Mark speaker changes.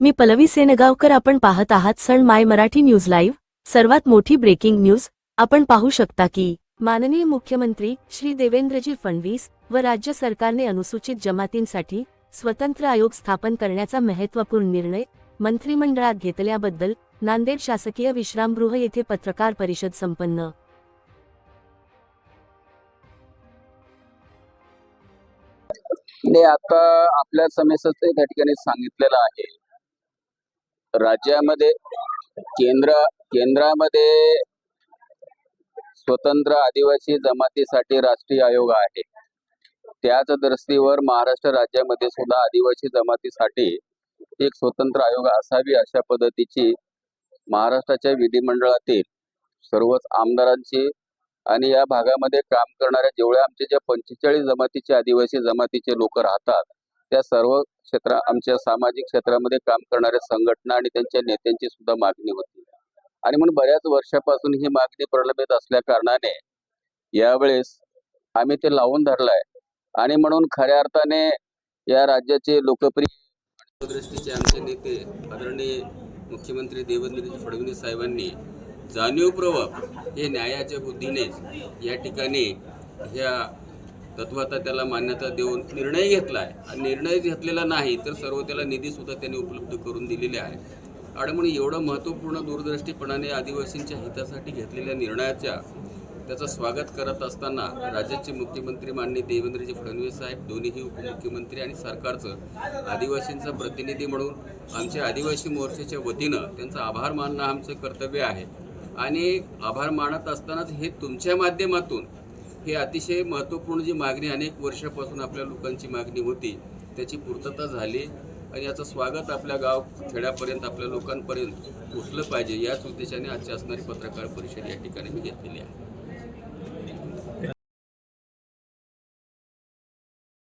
Speaker 1: मी पलवी सेनगावकर आपण पाहत आहात सण माय मराठी न्यूज लाईव्ह. सर्वात मोठी ब्रेकिंग न्यूज. आपण पाहू शकता की माननीय मुख्यमंत्री श्री देवेंद्रजी फडणवीस व राज्य सरकारने अनुसूचित जमातींसाठी स्वतंत्र आयोग स्थापन करण्याचा महत्त्वपूर्ण निर्णय मंत्रिमंडळात घेतल्याबद्दल नांदेड शासकीय विश्रामगृह येथे पत्रकार परिषद संपन्न.
Speaker 2: आता आपल्या समस्येच त्या ठिकाणी सांगितलेलं आहे. राज्यामध्ये केंद्र केंद्रामध्ये स्वतंत्र आदिवासी जमातीसाठी राष्ट्रीय आयोग आहे. त्याच दृष्टीवर महाराष्ट्र राज्यामध्ये सुद्धा आदिवासी जमातीसाठी एक स्वतंत्र आयोग असावी अशा पद्धतीची महाराष्ट्राच्या विधिमंडळातील सर्वच आमदारांची आणि या भागामध्ये काम करणाऱ्या जेवढ्या आमच्या ज्या पंचेचाळीस जमातीचे आदिवासी जमातीचे लोक राहतात त्या सर्व क्षेत्र आमच्या सामाजिक क्षेत्रामध्ये काम करणाऱ्या संघटना आणि त्यांच्या नेत्यांची सुद्धा मागणी होती. आणि म्हणून बऱ्याच वर्षापासून ही मागणी प्रलंबित असल्या कारणाने यावेळेस आम्ही ते लावून धरलाय. आणि म्हणून खऱ्या अर्थाने या राज्याचे लोकप्रिय दृष्टीचे आमचे नेते आदरणीय मुख्यमंत्री देवेंद्र फडणवीस साहेबांनी जाणीवपूर्वक हे न्यायाच्या बुद्धीनेच या ठिकाणी ह्या तत्वाचा त्याला मान्यता देऊन निर्णय घेतला आहे आणि निर्णय घेतलेला नाही तर सर्व त्याला निधीसुद्धा त्यांनी उपलब्ध करून दिलेले आहे. आणि म्हणून एवढं महत्त्वपूर्ण दूरदृष्टीपणाने आदिवासींच्या हितासाठी घेतलेल्या निर्णयाच्या त्याचं स्वागत करत असताना राज्याचे मुख्यमंत्री माननीय देवेंद्रजी फडणवीस साहेब दोन्हीही उपमुख्यमंत्री आणि सरकारचं आदिवासींचा प्रतिनिधी म्हणून आमच्या आदिवासी मोर्चाच्या वतीनं त्यांचा आभार मानणं आमचं कर्तव्य आहे. आणि आभार मानत असतानाच हे तुमच्या माध्यमातून हे अतिशय महत्त्वपूर्ण जी मागणी अनेक वर्षापासून आपल्या लोकांची मागणी होती त्याची पूर्तता झाली आणि याचं स्वागत आपल्या गाव खेड्यापर्यंत आपल्या लोकांपर्यंत पोचलं पाहिजे याच उद्देशाने आजची असणारी पत्रकार परिषद या ठिकाणी मी घेतलेली आहे.